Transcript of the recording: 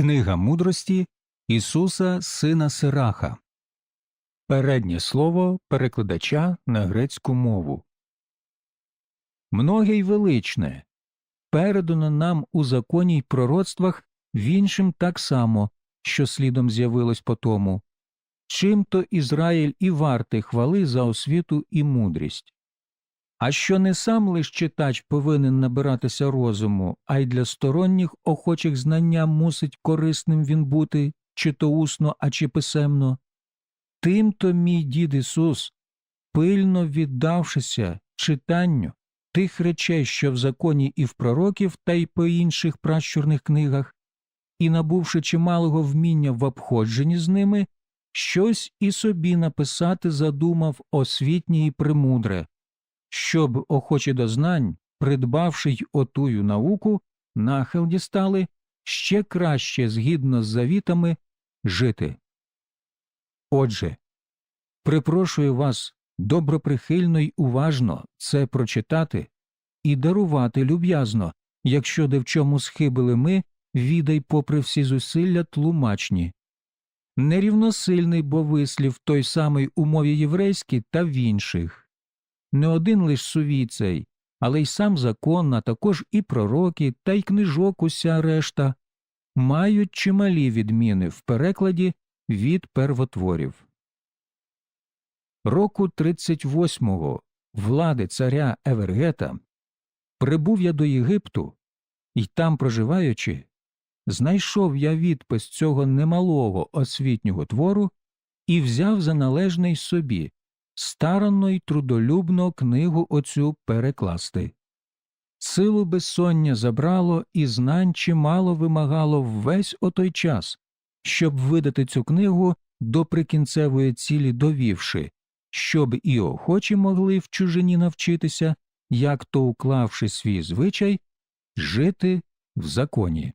Книга мудрості Ісуса Сина Сираха. Переднє слово перекладача на грецьку мову. Многе й величне. Передано нам у законі й пророцтвах в іншим так само, що слідом з'явилось по тому. Чим то Ізраїль і вартий хвали за освіту і мудрість. А що не сам лиш читач повинен набиратися розуму, а й для сторонніх охочих знання мусить корисним він бути, чи то усно, а чи писемно. Тим то мій дід Ісус, пильно віддавшися читанню тих речей, що в законі і в пророків, та й по інших пращурних книгах, і набувши чималого вміння в обходженні з ними, щось і собі написати задумав освітнє і премудре, щоб охочі до знань, придбавши й отую науку, нахил дістали, ще краще згідно з завітами жити. Отже, припрошую вас доброприхильно й уважно це прочитати і дарувати люб'язно, якщо де в чому схибили ми, відай попри всі зусилля тлумачні. Нерівносильний бо вислів той самий у мові єврейській та в інших. Не один лиш сувій цей, але й сам закон, а також і пророки, та й книжок уся решта мають чималі відміни в перекладі від первотворів. Року 38-го влади царя Евергета прибув я до Єгипту, і там, проживаючи, знайшов я відпис цього немалого освітнього твору і взяв за належний собі старанно й трудолюбно книгу оцю перекласти. Силу безсоння забрало і знань чимало вимагало весь отой час, щоб видати цю книгу до прикінцевої цілі довівши, щоб і охочі могли в чужині навчитися, як то уклавши свій звичай, жити в законі.